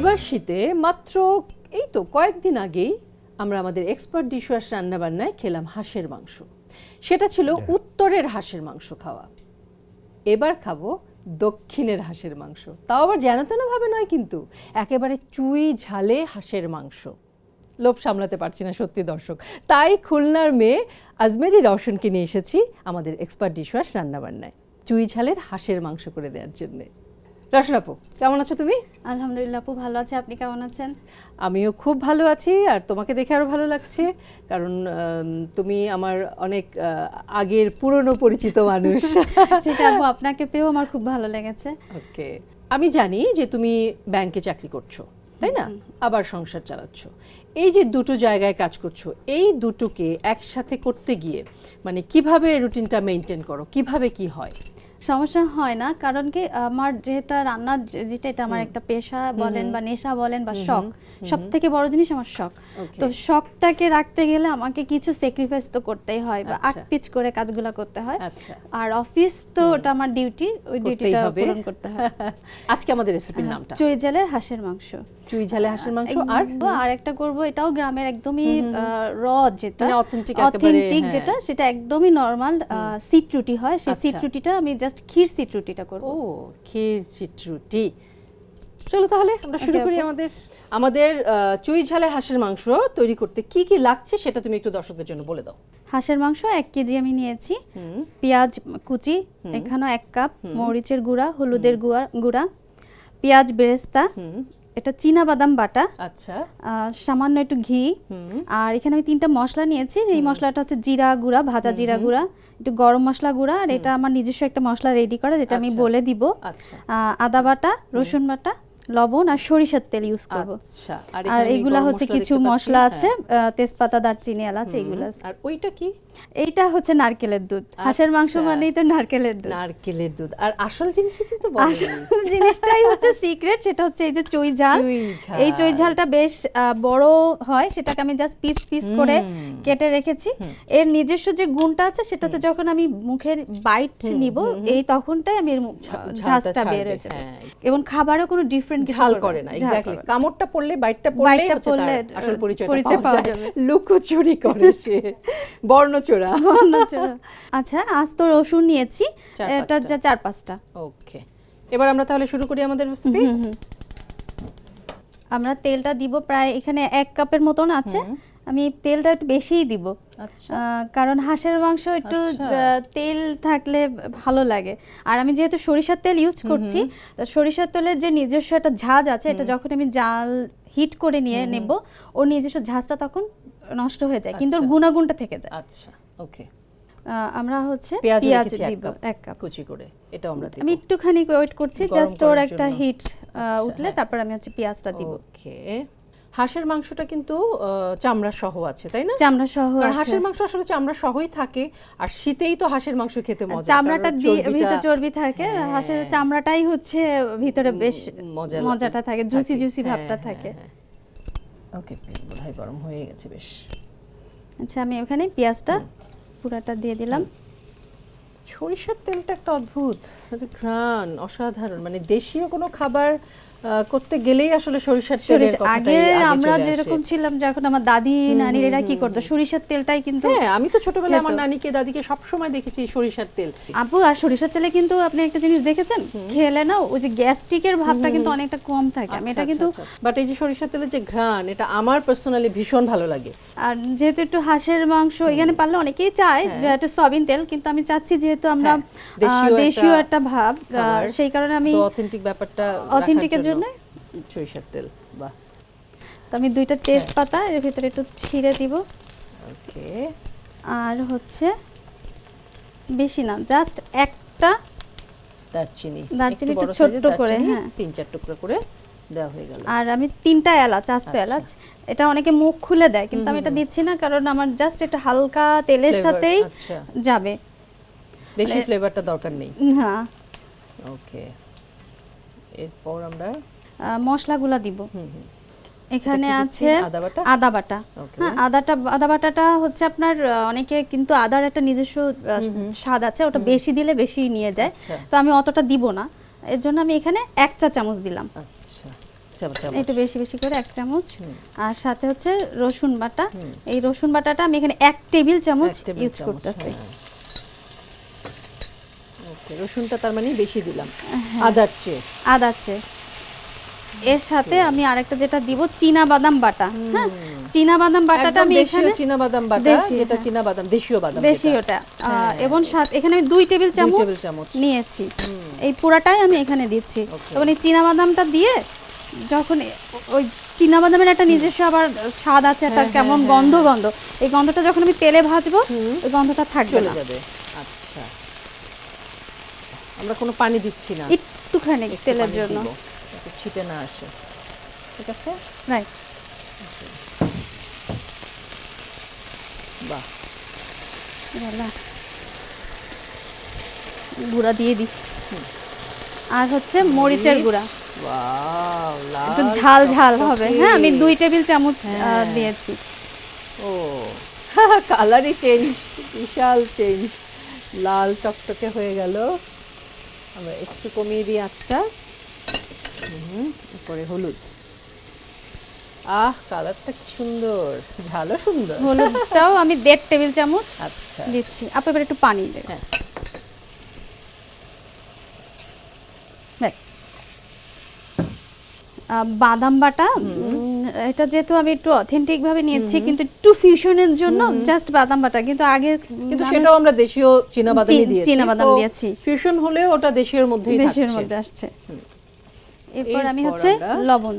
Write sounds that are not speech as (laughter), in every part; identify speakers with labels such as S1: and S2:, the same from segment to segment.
S1: এবার শীতে মাত্র এই তো কয়েকদিন আগেই আমরা আমাদের এক্সপার্ট ডিশওয়াশ রান্নাবান্নায় খেলাম হাঁসের মাংস। সেটা ছিল উত্তরের হাঁসের মাংস খাওয়া। এবার খাব দক্ষিণের হাঁসের মাংস। তাও আবার জানাতেনা ভাবে নয় কিন্তু একেবারে চুই ঝালে হাঁসের মাংস। লোভ সামলাতে পারছি না সত্যি দর্শক। তাই খুলনার মেয়ে আজমেরি রওশনকে নিয়ে এসেছি আমাদের এক্সপার্ট ডিশওয়াশ রান্নাবান্নায়। চুই ঝালের হাঁসের মাংস করে দেওয়ার জন্যে। রওশন আপু কেমন আছো তুমি?
S2: আলহামদুলিল্লাহ আপু ভালো আছে। আপনি কেমন আছেন?
S1: আমিও খুব ভালো আছি আর তোমাকে দেখে আরও ভালো লাগছে কারণ তুমি আমার অনেক আগের পুরনো পরিচিত মানুষ। (laughs)
S2: সেটা আপু আপনাকে পেয়েও আমার খুব ভালো লেগেছে।
S1: ওকে আমি জানি যে তুমি ব্যাংকে চাকরি করছ তাই না? আবার সংসার চালাচ্ছ। এই যে দুটো জায়গায় কাজ করছ এই দুটোকে একসাথে করতে গিয়ে মানে কীভাবে রুটিনটা মেনটেন করো কীভাবে কি হয়?
S2: সমস্যা হয় না কারণ কি আমার যেটা রান্নার যেটা এটা আমার একটা পেশা বলেন বা নেশা বলেন বা শখ সব থেকে বড় জিনিস আমার শখ। তো শখটাকে রাখতে গেলে আমাকে কিছু স্যাক্রিফাইস তো করতেই হয় বা
S1: আচ্ছা।
S2: আকপিচ করে কাজগুলো করতে হয়।
S1: আচ্ছা।
S2: আর অফিস তো ওটা আমার ডিউটি ওই ডিউটিটা পূরণ করতে হয়। (laughs)
S1: আজকে আমাদের রেসিপির নামটা।
S2: চুই জালের হাঁসের মাংস।
S1: চুই ঝালে হাঁসের মাংস। আর
S2: আর একটা করব এটাও গ্রামের একদমই র যেটা।
S1: মানে authentic
S2: অথেন্টিক
S1: হ্যাঁ।
S2: যেটা সেটা একদমই নরমাল সিট রুটি হয়। সেই সিট
S1: আচ্ছা।
S2: রুটিটা আমি জাস্ট ক্ষীর সিট রুটিটা করব।
S1: ও ক্ষীর চিটরুটি চলো তাহলে আমরা শুরু করি আমাদের। আমাদের চুই ঝালে হাঁসের মাংস তৈরি করতে কি কি লাগছে সেটা তুমি একটু দর্শকদের জন্য বলে দাও।
S2: হাঁসের মাংস এক কেজি আমি নিয়েছি। পেঁয়াজ কুচি এখানেও এক কাপ মরিচের গুঁড়া হলুদের গুঁড়া গুঁড়া পেঁয়াজ বেরেস্তা এটা চীনা বাদাম বাটা।
S1: আচ্ছা।
S2: সামান্য একটু ঘি। আর এখানে আমি তিনটা মশলা নিয়েছি। এই মশলাটা হচ্ছে জিরা গুঁড়া ভাজা জিরা গুঁড়া একটু গরম মশলা গুঁড়া। আর এটা আমার নিজস্ব একটা মশলা রেডি করা যেটা আমি
S1: আচ্ছা।
S2: বলে দিব।
S1: আচ্ছা।
S2: আদা বাটা রসুন বাটা লবণ আর সরিষার তেল ইউজ করব।
S1: আচ্ছা।
S2: আর এইগুলা হচ্ছে কিছু মশলা আছে
S1: হ্যাঁ।
S2: তেজপাতা দারচিনি এলাচ এইগুলো আছে।
S1: আর ওইটা কি?
S2: এইটা হচ্ছে নারকেলের দুধ। হাঁসের মাংস
S1: আচ্ছা।
S2: মানেই তো নারকেলের দুধ।
S1: নারকেলের দুধ। আর আসল জিনিসই কিন্তু।
S2: আসল (laughs) জিনিসটাই হচ্ছে সিক্রেট সেটা হচ্ছে এই যে চুই ঝাল। এই চুই ঝালটা বেশ বড় হয় সেটাকে আমি জাস্ট পিস পিস করে কেটে রেখেছি। এর নিজস্ব যে গুণটা আছে সেটা হচ্ছে যখন আমি মুখের বাইট নিব এই তখনটাই আমি এর ঝাঁজটা বের হয়ে যাবে।
S1: হ্যাঁ।
S2: এবং খাবারও কোনো ডিফারেন্ট
S1: ঝাল করে না এক্স্যাক্টলি কামড়টা পড়লে বাইটটা পড়লে আসল পরিচয়টা
S2: পরিচয়
S1: পাওয়া যায়
S2: যাবে।
S1: লুকোচুরি করে সে। (laughs) বর্ণচোরা (laughs)
S2: আচ্ছা আজ তো রসুন নিয়েছি। এটা। চার পাঁচটা।
S1: ওকে। এবার আমরা তাহলে শুরু করি আমাদের রেসিপি
S2: আমরা তেলটা দিব প্রায় এখানে এক কাপের মতন আছে। আমি তেলটা একটু বেশিই দিব।
S1: আচ্ছা।
S2: কারণ হাঁসের মাংস একটু
S1: আচ্ছা।
S2: তেল থাকলে ভালো লাগে। আর আমি যেহেতু সরিষার তেল ইউজ করছি সরিষার তেলের যে নিজস্ব একটা ঝাঁজ আছে এটা যখন আমি জাল হিট করে নিয়ে নেব ওর নিজস্ব ঝাঁজটা তখন নষ্ট হয়ে যায় কিন্তু
S1: আচ্ছা।
S2: গুণাগুণটা থেকে যায়।
S1: আচ্ছা ওকে
S2: আমরা হচ্ছে
S1: পেঁয়াজ
S2: দিব এক কাপ।
S1: কুচি করে এটাও আমরা দিব।
S2: আমি একটুখানি ওয়েট করছি জাস্ট ওর একটা হিট
S1: আচ্ছা,
S2: উঠলে
S1: হ্যাঁ।
S2: তারপর আমি হচ্ছে পেঁয়াজটা দিব।
S1: ওকে হাঁসের মাংসটা কিন্তু চামড়া সহ আছে তাই না?
S2: চামড়া সহ আছে।
S1: হাঁসের মাংস আসলে চামড়া সহই থাকে আর শীতেই তো হাঁসের মাংস খেতে মজা
S2: চামড়াটা ভিতরে চর্বি থাকে হাঁসের চামড়াটাই হচ্ছে ভিতরে বেশ মজাটা থাকে জুসি জুসি ভাবটা থাকে।
S1: ওকে বোধহয় গরম হয়ে গেছে বেশ।
S2: আচ্ছা আমি ওখানে পেঁয়াজটা পুরাটা দিয়ে দিলাম।
S1: সরিষার তেলটা একটা অদ্ভুত। একটা ঘ্রাণ অসাধারণ। মানে দেশীয় কোনো খাবার করতে গেলেই আসলে সরিষার তেলের
S2: আগে আমরা যেরকম ছিলাম যখন আমার দাদি নানির এরা কি করতো? সরিষার তেলটাই কিন্তু
S1: হ্যাঁ আমি তো ছোটবেলায় আমার। নানিকে দাদিকে সব সময় দেখেছি সরিষার তেল।
S2: আপু আর সরিষার তেলে কিন্তু আপনি একটা জিনিস দেখেছেন? খেলে না ওই যে গ্যাস্ট্রিকের ভাবটা কিন্তু অনেকটা কম থাকে। আমি
S1: আচ্ছা,
S2: এটা কিন্তু
S1: বাট এই যে সরিষার তেলের যে ঘ্রাণ এটা আমার পার্সোনালি ভীষণ ভালো লাগে।
S2: আর যেহেতু একটু হাঁসের মাংস এখানে পারলে অনেকেই চায় যে একটু সয়াবিন তেল কিন্তু আমি চাচ্ছি যেহেতু আমরা
S1: হ্যাঁ, দেশীয় একটা
S2: ভাব সেই কারণে আমি
S1: অথেন্টিক ব্যাপারটা রাখার
S2: জন্য?
S1: সরিষার তেল বাহ।
S2: তো আমি দুইটা তেজপাতা এর ভিতরে একটু ছিঁড়ে দিব।
S1: ওকে।
S2: আর হচ্ছে বেশি না জাস্ট একটা
S1: দারচিনি।
S2: দারচিনি
S1: একটু
S2: একটু ছোট্ট করে, হ্যাঁ।
S1: তিন চার টুকরো করে দেওয়া হয়ে গেল।
S2: আর আমি তিনটা এলাচ আস্ত
S1: আচ্ছা।
S2: এলাচ এটা অনেকে মুখ খুলে দেয় কিন্তু আমি এটা দিচ্ছি না কারণ আমার জাস্ট এটা হালকা তেলের সাথেই
S1: আচ্ছা।
S2: যাবে।
S1: বেশি
S2: মানে-
S1: ফ্লেভারটা দরকার নেই।
S2: হ্যাঁ
S1: ওকে। এরপর আমরা
S2: মশলাগুলা দিব। এখানে? আছে
S1: আদা বাটা?
S2: আদা বাটা। হ্যাঁ আদাটা আদা বাটাটা হচ্ছে আপনার অনেকে কিন্তু আদার একটা নিজস্ব স্বাদ আছে ওটা বেশি দিলে বেশি নিয়ে যায়।
S1: আচ্ছা।
S2: তো আমি অতটা দিব না। এর জন্য আমি এখানে এক চা চামচ দিলাম।
S1: আচ্ছা।
S2: একটু বেশি বেশি করে এক চামচ। আর সাথে হচ্ছে রসুন বাটা। এই রসুন বাটাটা আমি এখানে এক টেবিল চামচ ইউজ করতেছি।
S1: ওকে রসুনটা তার মানে বেশি দিলাম
S2: হ্যাঁ।
S1: আদার চেয়ে।
S2: আদার চেয়ে। এর সাথে আমি আরেকটা যেটা দিব চীনা বাদাম বাটা হ্যাঁ? চীনা বাদাম বাটাটা আমি এখানে
S1: চীনা বাদাম বাটা যেটা
S2: হ্যাঁ।
S1: চীনা বাদাম দেশীয় বাদাম
S2: দেশি ওটা
S1: হ্যাঁ।
S2: এবং সাথে এখানে আমি দুই টেবিল চামচ। নিয়েছি। এই পুরাটাই আমি এখানে দিচ্ছি. এবং এই চীনা বাদামটা দিয়ে যখন ওই চীনা বাদামের একটা নিজস্ব আবার স্বাদ আছে একটা কেমন গন্ধ গন্ধ। এই গন্ধটা যখন আমি তেলে ভাজবো ওই গন্ধটা থাকবে না।
S1: আমরা কোনো পানি দিচ্ছি না।
S2: একটুখানি তেলের জন্য।
S1: ছিটে না আসে। ঠিক আছে?
S2: রাইট
S1: বাহ।
S2: গুঁড়া দিয়ে দিই। আর হচ্ছে মরিচের গুঁড়া। একটু ঝাল ঝাল হবে। হ্যাঁ আমি দুই টেবিল চামচ
S1: হ্যাঁ।
S2: দিয়েছি।
S1: ও (laughs) কালারই চেঞ্জ বিশাল চেঞ্জ লাল টকটকে হয়ে গেল। আমরা একটু কমিয়ে দিই আঁচটা। হুম, উপরে হলুদ। আহ কালারটা কি সুন্দর। ঝালও সুন্দর।
S2: হলুদটাও আমি দেড় টেবিল চামচ
S1: আচ্ছা।
S2: দিচ্ছি। আপু এবার একটু পানি দেবে
S1: হ্যাঁ।
S2: বাদাম বাটা এটা যেহেতু আমি একটু অথেন্টিক ভাবে নিয়েছি কিন্তু একটু ফিউশনের জন্য জাস্ট বাদাম বাটা কিন্তু আগে
S1: কিন্তু সেটাও আমরা দেশীয় চীনা বাদামই দিয়েছি।
S2: চীনাবাদাম
S1: So,
S2: দিয়েছি।
S1: ফিউশন হলেও ওটা দেশের মধ্যেই
S2: দেশের
S1: থাকছে।
S2: মধ্যে আসছে। এরপর আমি হচ্ছে লবণ।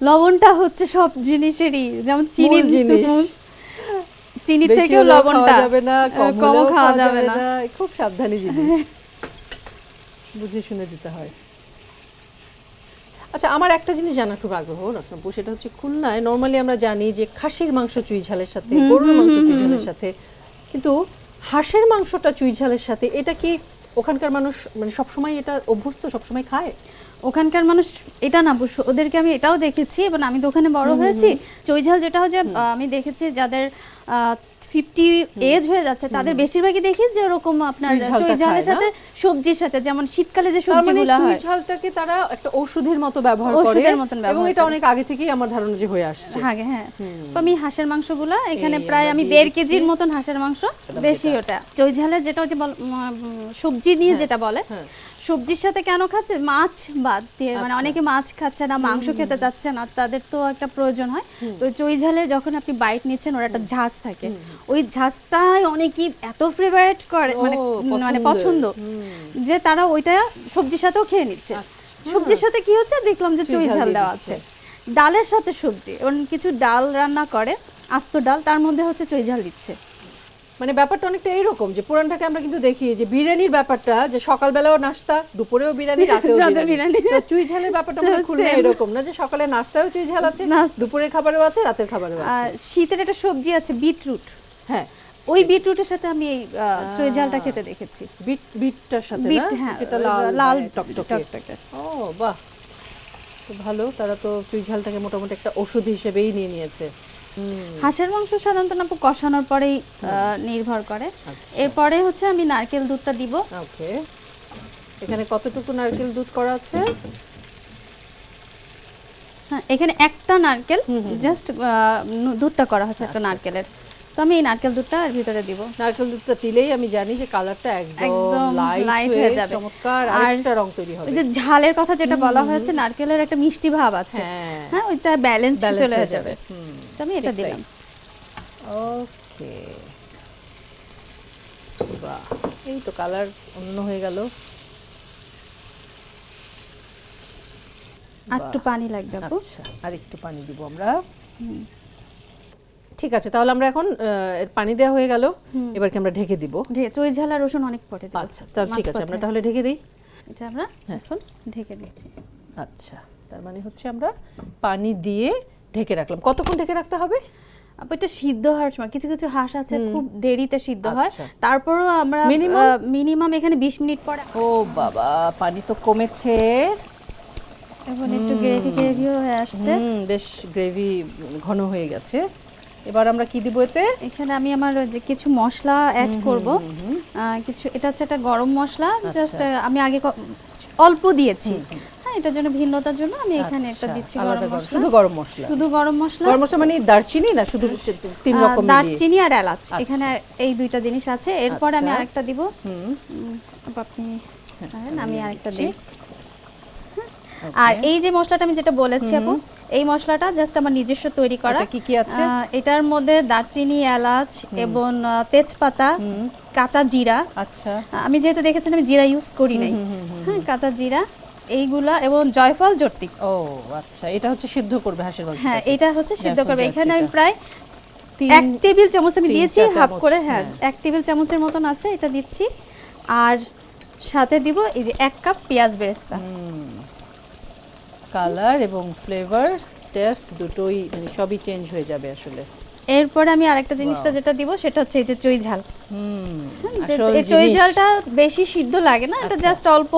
S2: লবণটা হচ্ছে সব জিনিসেরই যেমন চিনি
S1: জিনিস।
S2: চিনি থেকেও লবণটা
S1: যাবে না কম
S2: কমও খাওয়া যাবে না।
S1: খুব সাবধানী জিনিস। (laughs) বুঝে শুনে দিতে হয়। আচ্ছা আমার একটা জিনিস জানার খুব আগ্রহ রত্নপু সেটা হচ্ছে খুলনায় নর্মালি আমরা জানি যে খাসির মাংস চুই ঝালের সাথে গরুর মাংস চুই ঝালের সাথে কিন্তু হাঁসের মাংসটা চুই ঝালের সাথে এটা কি ওখানকার মানুষ মানে সবসময় এটা অভ্যস্ত সবসময় খায়?
S2: ওখানকার মানুষ এটা না অবশ্য ওদেরকে আমি এটাও দেখেছি এবং আমি তো ওখানে বড় হয়েছি চৈঝাল যেটা হচ্ছে আমি দেখেছি যাদের ফিফটি এজ হয়ে যাচ্ছে তাদের বেশিরভাগই দেখি যে ওরকম আপনার
S1: চুই না?
S2: সাথে সবজির সাথে যেমন শীতকালে যে
S1: মানে
S2: সবজিগুলো
S1: চুই
S2: হয়।
S1: ঝালটাকে তারা একটা ঔষধের মতো ব্যবহার করে
S2: ওষুধের মতন
S1: এবং এটা অনেক আগে থেকেই আমার ধারণা যে হয়ে আসছে।
S2: হ্যাঁ হ্যাঁ। তো আমি হাঁসের মাংসগুলো এখানে প্রায় আমি দেড় কেজির মতন হাঁসের মাংস বেশি ওটা। চৈঝালের যেটা হচ্ছে সবজি নিয়ে যেটা বলে
S1: হ্যাঁ।
S2: সবজির সাথে কেন খাচ্ছে? মাছ বাদ দিয়ে। মানে
S1: আচ্ছা।
S2: অনেকে মাছ খাচ্ছে না মাংস খেতে চাচ্ছে না তাদের তো একটা প্রয়োজন হয়। তো চই ঝালে যখন আপনি বাইট নিচ্ছেন ওর একটা ঝাঁজ থাকে। ওই ঝাঁজটাই অনেকেই এত ফেভারিট করে মানে মানে পছন্দ যে তারা ওইটা সবজির সাথেও খেয়ে নিচ্ছে।
S1: আচ্ছা।
S2: সবজির সাথে কি হচ্ছে? দেখলাম যে
S1: চুই ঝাল
S2: দেওয়া আছে। ডালের সাথে সবজি এবং কিছু ডাল রান্না করে আস্ত ডাল তার মধ্যে হচ্ছে চই ঝাল দিচ্ছে।
S1: মানে ব্যাপারটা অনেকটা এইরকম যে পুরানটাকে আমরা কিন্তু দেখি যে বিরিয়ানির ব্যাপারটা যে সকালবেলাও নাস্তা দুপুরেও বিরিয়ানি (laughs) রাতেও বিরিয়ানি। তো চুই ঝালের ব্যাপারটা মানে খুলনা এরকম না যে সকালে নাস্তাও চুই ঝাল আছে দুপুরের খাবারও আছে রাতের খাবারও আছে।
S2: শীতের একটা সবজি আছে বিটরুট।
S1: হ্যাঁ।
S2: ওই বিটরুটের সাথে আমি এই চই ঝালটা খেতে দেখেছি।
S1: বিট বিটটার সাথে
S2: বিট হ্যাঁ
S1: লাল
S2: লাল
S1: হয়, টকটকে। ও বাহ। তো ভালো তারা তো চুই ঝালটাকে মোটামুটি একটা ওষুধ হিসেবেই নিয়ে নিয়েছে।
S2: হাঁসের মাংস সাধারণত না কষানোর পরেই নির্ভর করে।
S1: আচ্ছা।
S2: এরপরে হচ্ছে আমি নারকেল দুধটা দিব।
S1: ওকে। এখানে কতটুকু নারকেল দুধ করা আছে?
S2: হ্যাঁ এখানে একটা নারকেল জাস্ট দুধটা করা হচ্ছে
S1: আচ্ছা।
S2: একটা নারকেলের। তো আমি এই নারকেল দুধটা এর ভিতরে দিব।
S1: নারকেল দুধটা দিলেই আমি জানি যে কালারটা একদম লাইট হয়ে
S2: যাবে।
S1: চমৎকার
S2: আর
S1: আরেকটা রং তৈরি হবে।
S2: যে ঝালের কথা যেটা বলা হয়েছে নারকেলের একটা মিষ্টি ভাব আছে।
S1: হ্যাঁ।
S2: হ্যাঁ ওইটা ব্যালেন্স চলে যাবে। তো আমি এটা দিলাম।
S1: ওকে বাহ এই তো কালার অন্য হয়ে গেল।
S2: আর একটু পানি লাগবে
S1: আচ্ছা আর একটু পানি দিব আমরা। ঠিক আছে তাহলে আমরা এখন পানি দেওয়া হয়ে গেল এবার কি আমরা ঢেকে দিব।
S2: চই ঝাল আর রসুন অনেক পরে
S1: আচ্ছা তাহলে ঠিক আছে আমরা তাহলে ঢেকে দিই।
S2: এটা আমরা
S1: হ্যাঁ।
S2: এখন? ঢেকে দিচ্ছি।
S1: আচ্ছা তার মানে হচ্ছে আমরা পানি দিয়ে ঢেকে রাখলাম। কতক্ষণ ঢেকে রাখতে হবে?
S2: এটা সিদ্ধ হওয়ার সময় কিছু কিছু হাঁস আছে খুব দেরিতে সিদ্ধ হয়।
S1: আচ্ছা।
S2: তারপরও আমরা মিনিমাম? এখানে 20 মিনিট পরে
S1: ও বাবা পানি তো কমেছে।
S2: এখন একটু গ্রেভি গ্রেভি হয়ে আসছে।
S1: বেশ গ্রেভি ঘন হয়ে গেছে। এবার আমরা কি দিব এতে?
S2: এখানে আমি আমার যে কিছু মশলা অ্যাড করব। কিছু এটা হচ্ছে একটা গরম মশলা
S1: আচ্ছা।
S2: জাস্ট আমি আগে অল্প দিয়েছি। হ্যাঁ এটার জন্য ভিন্নতার জন্য আমি এখানে একটা
S1: আচ্ছা,
S2: দিচ্ছি গরম
S1: গরম-
S2: মশলা।
S1: শুধু গরম মশলা?
S2: শুধু গরম মশলা।
S1: গরম মশলা মানে দারচিনি না শুধু তিন রকম
S2: দারচিনি আর এলাচ। এখানে এই দুইটা জিনিস আছে। এরপর আমি
S1: আচ্ছা।
S2: আরেকটা দিব।
S1: হুম।
S2: আপনি পারেন, আমি আরেকটা দিই। আর এই যে মশলাটা আমি যেটা বলেছি আপু এই মশলাটা জাস্ট আমার নিজস্ব তৈরি করা।
S1: কি কি আছে?
S2: এটার মধ্যে দারচিনি এলাচ এবং তেজপাতা কাঁচা জিরা।
S1: আচ্ছা।
S2: আমি যেহেতু দেখেছেন আমি জিরা ইউজ করি নাই। হ্যাঁ কাঁচা জিরা এইগুলা এবং জয়ফল জর্তি।
S1: ও আচ্ছা এটা হচ্ছে সিদ্ধ করবে হাঁসের মাংস
S2: হ্যাঁ এটা হচ্ছে সিদ্ধ করবে। এখানে আমি প্রায় এক টেবিল চামচ আমি দিয়েছি হাফ করে হ্যাঁ
S1: হ্যাঁ।
S2: এক টেবিল চামচের মতন আছে এটা দিচ্ছি। আর সাথে দিব এই যে এক কাপ পেঁয়াজ বেরেস্তা।
S1: কালার এবং ফ্লেভার টেস্ট দুটোই মানে সবই চেঞ্জ হয়ে যাবে আসলে।
S2: এরপরে আমি আরেকটা জিনিসটা যেটা দিব সেটা হচ্ছে এই যে চই ঝাল।
S1: হুম
S2: এই চই ঝালটা বেশি সিদ্ধ লাগে না এটা
S1: আচ্ছা।
S2: জাস্ট অল্প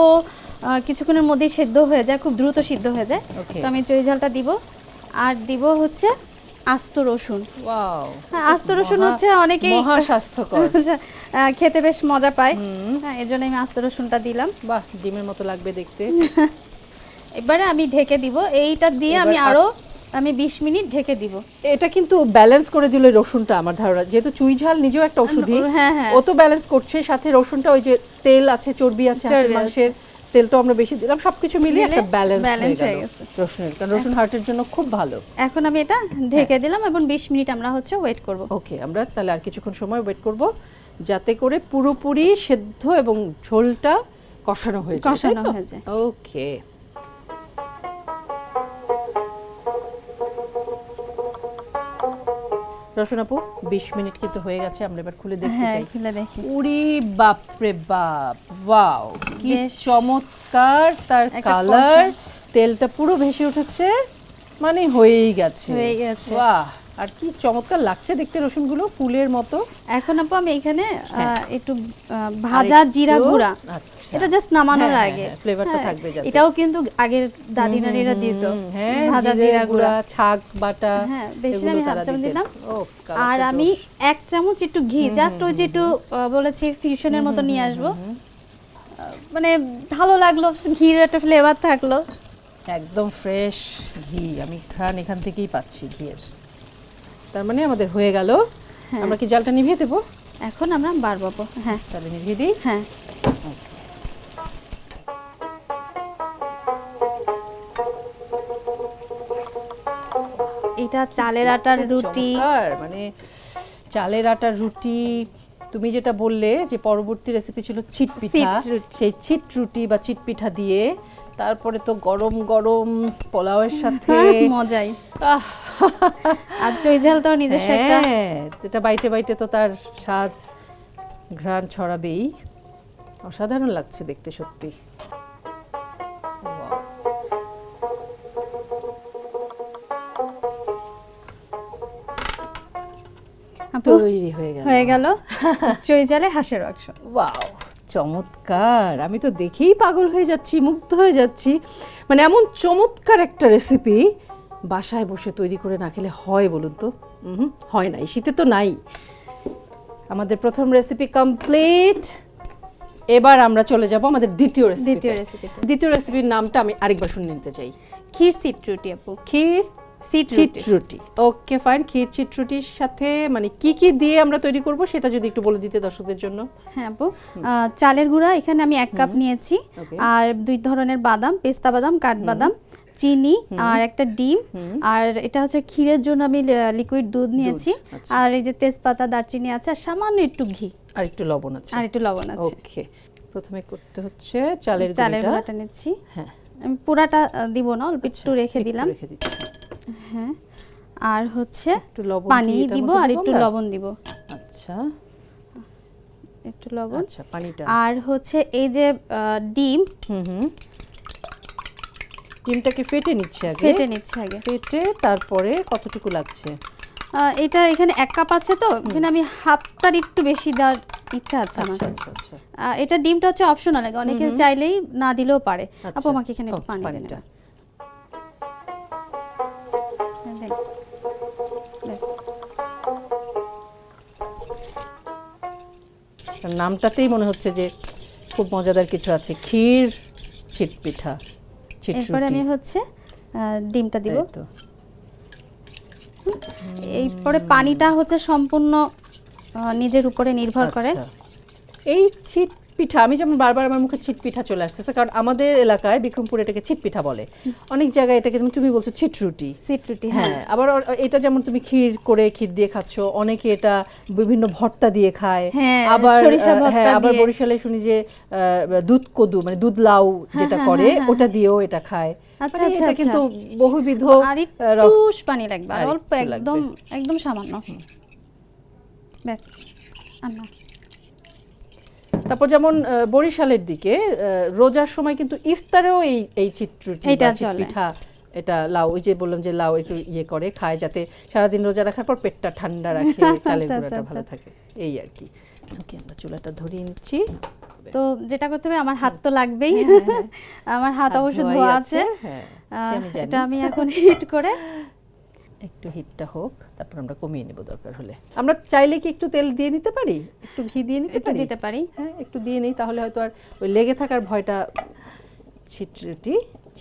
S2: কিছুক্ষণের মধ্যেই সিদ্ধ হয়ে যায় খুব দ্রুত সিদ্ধ হয়ে যায়। তো আমি চই ঝালটা দিব আর দিব হচ্ছে আস্ত রসুন। হ্যাঁ, আস্ত রসুন হচ্ছে অনেকেই
S1: স্বাস্থ্যকর। (laughs)
S2: খেতে বেশ মজা পায়। হ্যাঁ এর জন্য আমি আস্ত রসুনটা দিলাম।
S1: বাহ ডিমের মতো লাগবে দেখতে। (laughs)
S2: এবারে আমি ঢেকে দিব। এইটা দিয়ে আমি আরও আমি 20 মিনিট ঢেকে দিব।
S1: এটা কিন্তু ব্যালেন্স করে দিল রসুনটা আমার ধারণা। যেহেতু চুই ঝাল নিজেও একটা ওষুধি
S2: হ্যাঁ, হ্যাঁ।
S1: ও তো ব্যালেন্স করছে। সাথে রসুনটা ওই যে তেল আছে চর্বি আছে। মাংসের তেলটা আমরা বেশি দিলাম। সবকিছু মিলিয়ে একটা ব্যালেন্স হয়ে
S2: হয়ে গেছে।
S1: রসুনের। কারণ রসুন হার্টের জন্য খুব ভালো।
S2: এখন আমি এটা ঢেকে দিলাম এবং 20 মিনিট আমরা হচ্ছে ওয়েট করব।
S1: ওকে আমরা তাহলে আর কিছুক্ষণ সময় ওয়েট করব যাতে করে পুরোপুরি সেদ্ধ এবং ঝোলটা কষানো হয়ে যায়
S2: কষানো হয়ে যায়।
S1: ওকে রসুন আপু বিশ মিনিট কিন্তু হয়ে গেছে আমরা এবার খুলে দেখতে
S2: হ্যাঁ
S1: চাই।
S2: খুলে দেখি।
S1: উরি বাপরে বাপ ওয়াও কি চমৎকার তার কালার। তেলটা পুরো ভেসে উঠেছে মানে হয়েই গেছে।
S2: হয়ে গেছে।
S1: বাহ আর কি চমৎকার লাগছে দেখতে রসুনগুলো ফুলের মতো।
S2: এখন আপু আমি এখানে
S1: হ্যাঁ।
S2: একটু ভাজা জিরা গুঁড়া।
S1: আচ্ছা।
S2: এটা জাস্ট নামানোর
S1: হ্যাঁ,
S2: আগে।
S1: হ্যাঁ, flavor টা
S2: হ্যাঁ,
S1: থাকবে যাতে।
S2: এটাও কিন্তু আগের দাদি নানিরা দিত। ভাজা
S1: জিরা
S2: গুঁড়া।
S1: ছাগ বাটা
S2: হ্যাঁ, বেশি আমি হাফ চামচ দিলাম।
S1: ও,
S2: আর আমি এক চামচ একটু ঘি জাস্ট ওই যে একটু বলেছি ফিউশনের মতো নিয়ে আসব। মানে ভালো লাগল ঘির একটা ফ্লেভার থাকল।
S1: একদম ফ্রেশ ঘি আমি খান এখান থেকেই পাচ্ছি ঘিয়ের। তার মানে আমাদের হয়ে গেল।
S2: হ্যাঁ।
S1: আমরা কি জালটা নিভিয়ে দেবো?
S2: এখন আমরা বাড়বাবো হ্যাঁ।
S1: তাহলে নিভিয়ে দিই।
S2: হ্যাঁ। এটা চালের আটার রুটি।
S1: মানে চালের আটার রুটি। তুমি যেটা বললে যে পরবর্তী রেসিপি ছিল ছিট পিঠা। সেই ছিট রুটি বা চিট পিঠা দিয়ে তারপরে তো গরম গরম পোলাওয়ের সাথে
S2: মজাই।
S1: আহ, (laughs)
S2: আর নিজস্ব একটা
S1: হ্যাঁ এটা বাইটে বাইটে তো তার স্বাদ ঘ্রাণ ছড়াবেই। অসাধারণ লাগছে দেখতে সত্যি। তৈরি হয়ে গেল।
S2: হয়ে গেল। চই ঝালে হাঁসের মাংস।
S1: ওয়াও চমৎকার। আমি তো দেখেই পাগল হয়ে যাচ্ছি মুগ্ধ হয়ে যাচ্ছি। মানে এমন চমৎকার একটা রেসিপি বাসায় বসে তৈরি করে না খেলে হয় বলুন তো? উহুম, হয় নাই শীতে তো নাই। আমাদের প্রথম রেসিপি কমপ্লিট এবার আমরা চলে যাব আমাদের দ্বিতীয় রেসিপি
S2: দ্বিতীয় রেসিপিতে
S1: দ্বিতীয় রেসিপির নামটা আমি আরেকবার শুনে নিতে চাই।
S2: ক্ষীর সিট রুটি আপু।
S1: ক্ষীর
S2: সিট
S1: চিট
S2: রুটি
S1: রুটি ওকে ফাইন ক্ষীর চিট রুটির সাথে মানে কি কি দিয়ে আমরা তৈরি করব সেটা যদি একটু বলে দিতে দর্শকদের জন্য।
S2: হ্যাঁ আপু চালের গুঁড়া এখানে আমি এক কাপ নিয়েছি। আর দুই ধরনের বাদাম পেস্তা বাদাম কাঠবাদাম চিনি আর একটা ডিম আর এটা হচ্ছে ক্ষীরের জন্য আমি লিকুইড দুধ নিয়েছি।
S1: আচ্ছা।
S2: আর এই যে তেজপাতা দারচিনি আছে আর সামান্য একটু ঘি।
S1: আর একটু লবণ আছে।
S2: আর একটু লবণ আছে।
S1: ওকে প্রথমে করতে হচ্ছে চালের
S2: চালের
S1: গুঁড়িটা।
S2: নিচ্ছি।
S1: হ্যাঁ।
S2: আমি পুরাটা দিব না অল্প একটু
S1: আচ্ছা,
S2: রেখে দিলাম।
S1: রেখে দিচ্ছি।
S2: হ্যাঁ। আর হচ্ছে
S1: একটু লবণ
S2: পানি দিব আর একটু লবণ দিব।
S1: আচ্ছা।
S2: একটু লবণ।
S1: আচ্ছা পানিটা।
S2: আর হচ্ছে এই যে ডিম
S1: হুম হুম। ডিমটাকে ফেটে নিচ্ছে আগে।
S2: ফেটে নিচ্ছে আগে।
S1: ফেটে তারপরে কতটুকু লাগছে?
S2: এটা এখানে এক কাপ আছে তো এখানে আমি হাফটার একটু বেশি দেওয়ার ইচ্ছা আছে আমার।
S1: আচ্ছা আচ্ছা আচ্ছা।
S2: এটা ডিমটা হচ্ছে অপশনাল অনেকে চাইলেই না দিলেও পারে। আপু। আমাকে এখানে একটু পানি
S1: পানিটা। তার নামটাতেই মনে হচ্ছে যে খুব মজাদার কিছু আছে। ক্ষীর চিট পিঠা।
S2: এরপরে আমি হচ্ছে আহ, ডিমটা দিব। এরপরে পানিটা হচ্ছে সম্পূর্ণ নিজের উপরে নির্ভর করে।
S1: আচ্ছা। এই ছিট পিঠা আমি যেমন বারবার আমার মুখে ছিট পিঠা চলে আসতেছে কারণ আমাদের এলাকায় বিক্রমপুর এটাকে ছিট পিঠা বলে। অনেক জায়গায় এটাকে তুমি- তুমি বলছো ছিটরুটি।
S2: সিট রুটি হ্যাঁ।
S1: হ্যাঁ আবার এটা যেমন তুমি ক্ষীর করে ক্ষীর দিয়ে খাচ্ছ অনেকে এটা বিভিন্ন ভর্তা দিয়ে খায়।
S2: হ্যাঁ,
S1: আবার হ্যাঁ আবার বরিশালে শুনি যে দুধ কদু মানে দুধ লাউ যেটা করে ওটা দিয়েও এটা খায়।
S2: আচ্ছা,
S1: মানে
S2: আচ্ছা,
S1: এটা
S2: আচ্ছা।
S1: কিন্তু বহুবিধ
S2: আর একটু পানি লাগবে অল্প একদম একদম সামান্য। ব্যাস আর
S1: তারপর যেমন বরিশালের দিকে রোজার সময় কিন্তু ইফতারেও এই এই চিত্রটি পিঠা এটা লাউ ওই যে বললাম যে লাউ একটু ইয়ে করে খায় যাতে সারাদিন রোজা রাখার পর পেটটা ঠান্ডা রাখে (laughs) চালের
S2: আচ্ছা,
S1: গুঁড়াটা
S2: আচ্ছা,
S1: ভালো থাকে এই আর কি। ওকে আমরা চুলাটা ধরিয়ে নিচ্ছি।
S2: তো যেটা করতে হবে আমার হাত তো লাগবেই। (laughs) আমার হাত অবশ্য ধোয়া আছে
S1: হ্যাঁ
S2: এটা আমি এখন হিট করে (laughs)
S1: একটু হিটটা হোক তারপর আমরা কমিয়ে নেব দরকার হলে। আমরা চাইলে কি একটু তেল দিয়ে নিতে পারি? একটু ঘি দিয়ে নিতে পারি?
S2: দিতে পারি।
S1: হ্যাঁ একটু দিয়ে নিই তাহলে হয়তো আর ওই লেগে থাকার ভয়টা ছিটরুটি